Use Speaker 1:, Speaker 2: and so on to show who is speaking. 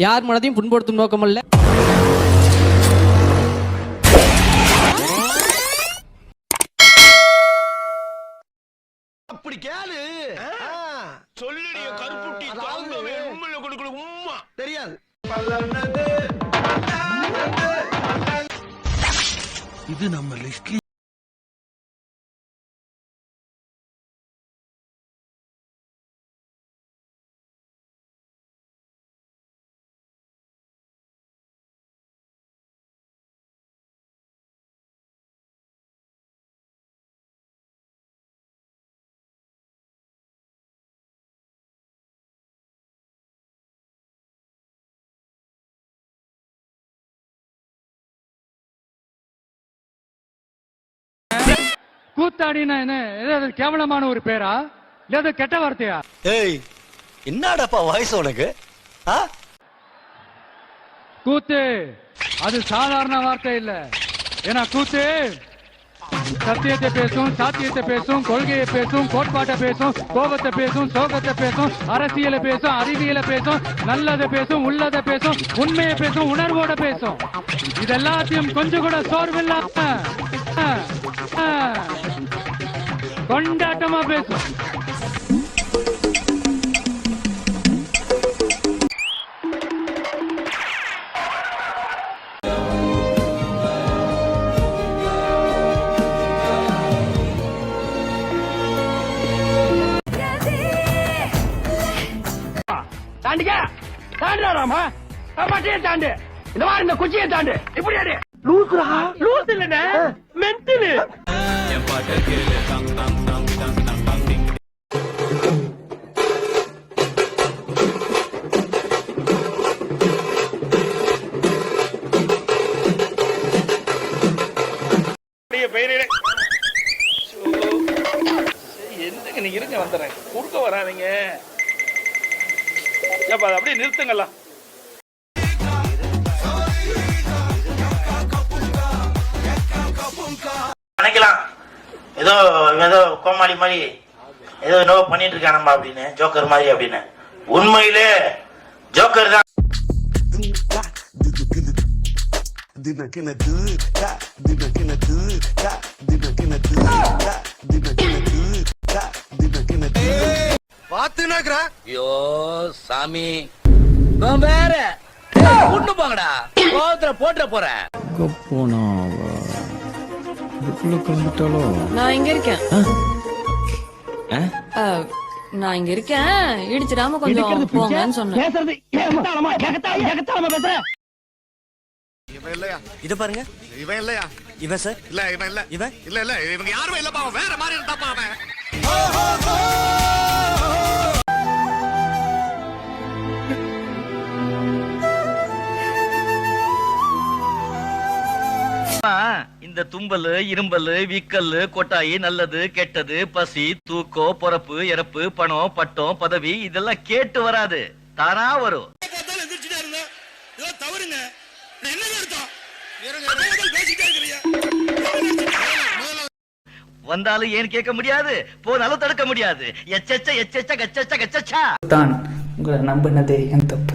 Speaker 1: யார் மனதையும் புண்படுத்தும் நோக்கமல்ல
Speaker 2: அப்படி கேளு.
Speaker 3: சொல்லுடைய கருப்புட்டி தாங்கவே உண்மையில கொடுக்கல உம்மா.
Speaker 2: தெரியாது.
Speaker 3: இது நம்ம லிஸ்ட்ல
Speaker 4: கூத்தாடினா என்ன? ஏதாவது கேவலமான ஒரு பேரா? இல்ல கெட்ட வார்த்தையா?
Speaker 5: ஏய் என்னடாப்பா வயசு உனக்கு? ஆ?
Speaker 4: கூத்து அது சாதாரண வார்த்தை இல்ல. ஏன்னா கூத்து சத்தியத்தை பேசும் சாத்தியத்தை பேசும் கொள்கையை பேசும் கோட்பாட்டை பேசும் கோபத்தை பேசும் சோகத்தை பேசும் அரசியலை பேசும் அறிவியலை பேசும் நல்லதை பேசும் உள்ளதை பேசும் உண்மையை பேசும் உணர்வோட பேசும். இதெல்லாத்தையும் கொஞ்சம் கூட சோர்வில்லாம கொண்டாட்டமா பேசும்
Speaker 6: தாண்டிக்க. தாண்டுடா ராமா. மட்டையை தாண்டு. இந்த மாதிரி இந்த குச்சியை தாண்டு. இப்படி அடி லூசுரா? லூசு இல்லனே மென்டலு.
Speaker 3: பெயரிலே வந்துடுறேன். குறுக்க வராதிங்க. ஏப்பா அதை அப்படியே நிறுத்துங்கலாம்
Speaker 7: நினைக்கலாம் ஏதோ ஏதோ கோமாளி மாதிரி ஏதோ என்னவோ பண்ணிட்டு இருக்கானம்மா அப்படின்னு ஜோக்கர் மாதிரி அப்படின்னு. உண்மையிலே ஜோக்கர் தான்.
Speaker 2: பாத்துனாக்குறா
Speaker 5: ஐயோ சாமி. இவன் வேற. கூட்டு போங்கடா. கோவத்துல போட்டுற போறேன்
Speaker 8: நான் இங்க இருக்கேன். நான் இங்க இருக்கேன். இடிச்சிடாம கொஞ்சம் போங்கன்னு சொன்னேன்.
Speaker 2: இவன் இல்லையா?
Speaker 5: இத பாருங்க.
Speaker 2: இவன் இல்லையா?
Speaker 5: இவன் சார்?
Speaker 2: இல்ல இவன் இல்ல.
Speaker 5: இவன்?
Speaker 2: இல்ல இல்ல இவங்க யாருமே இல்லப்பா. வேற மாதிரி இருந்தாப்பா அவன்.
Speaker 7: இந்த தும்பல் இரும்பல் விக்கல் கொட்டாயி நல்லது கெட்டது பசி தூக்கம் பொறப்பு இறப்பு பணம் பட்டம் பதவி இதெல்லாம் கேட்டு வராது. தானா வரும். வந்தாலும் ஏன் கேட்க முடியாது? போனாலும் தடுக்க முடியாது. எச்சச்ச எச்சச்ச கச்சச்ச கச்சச்சா.
Speaker 9: தான் உங்களை நம்பினதே என் தப்பு